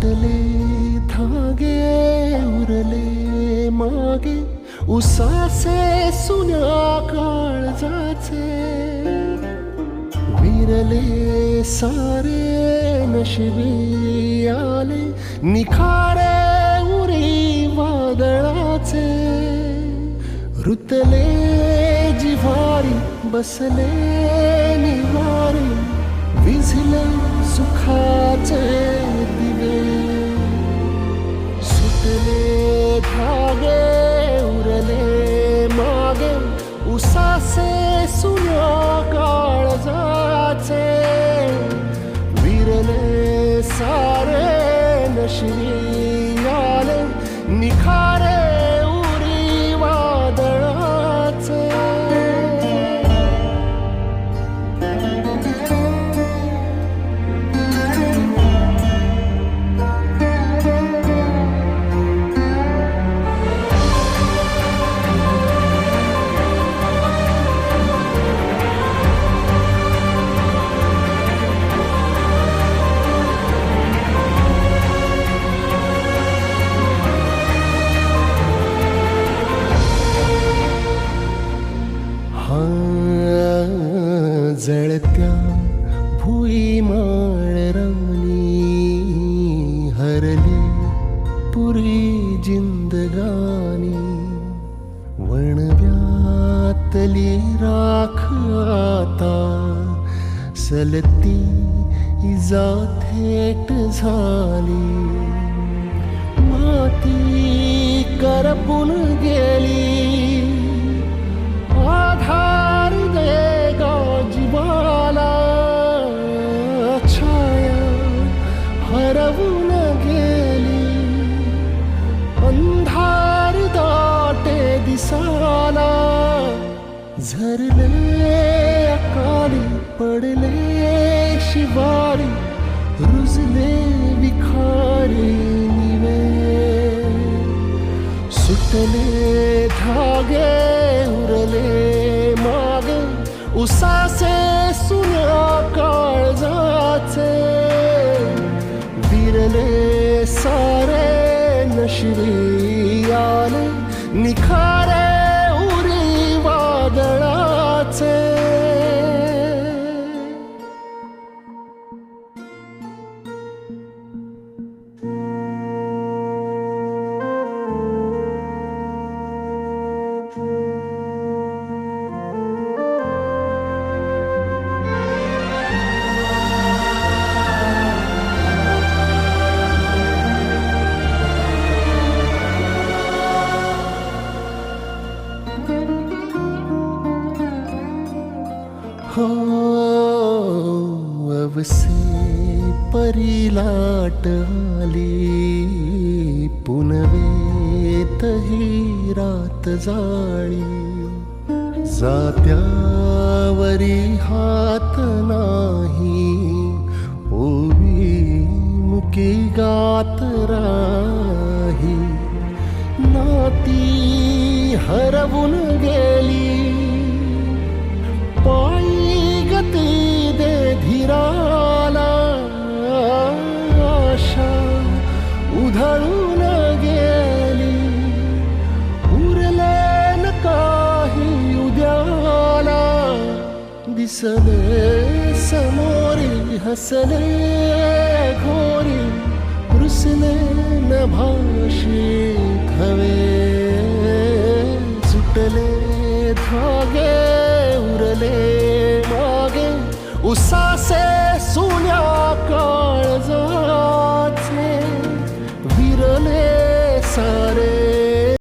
सुटले धागे उरले मागे उसासे सुन्या काळजाचे. विरले सारे नशिबी आले निखारे उरी वादळाचे. रुतले जिवारी बसले निवारी विझले सुखाचे दिवे सुटले धागे उरले मागे उसासे सुन्या काळजाचे विरले सारे नशिनी आले निखारे वणव्यातली राख आता. सलती इजा थेट झाली. माती करपून गेली. झरले अकाली पडले शिवारी रुजले विखारी निवे. सुटले धागे उरले मागे उसासे सुन्या काळजाचे. विरले सारे नशिरी आले निखारे हो अवसे परिलाट आली पुनवेतही रात जाळी. जात्यावरी हात नाही ओवी मुकी गात राही. नाती हरवून गेली. पायी गती दे धीराला आशा. उधळून गेली. उरले न काही उद्याला दिसले. समोरी हसले घोरी रुसले न भाषे. असे सुन्या काळजा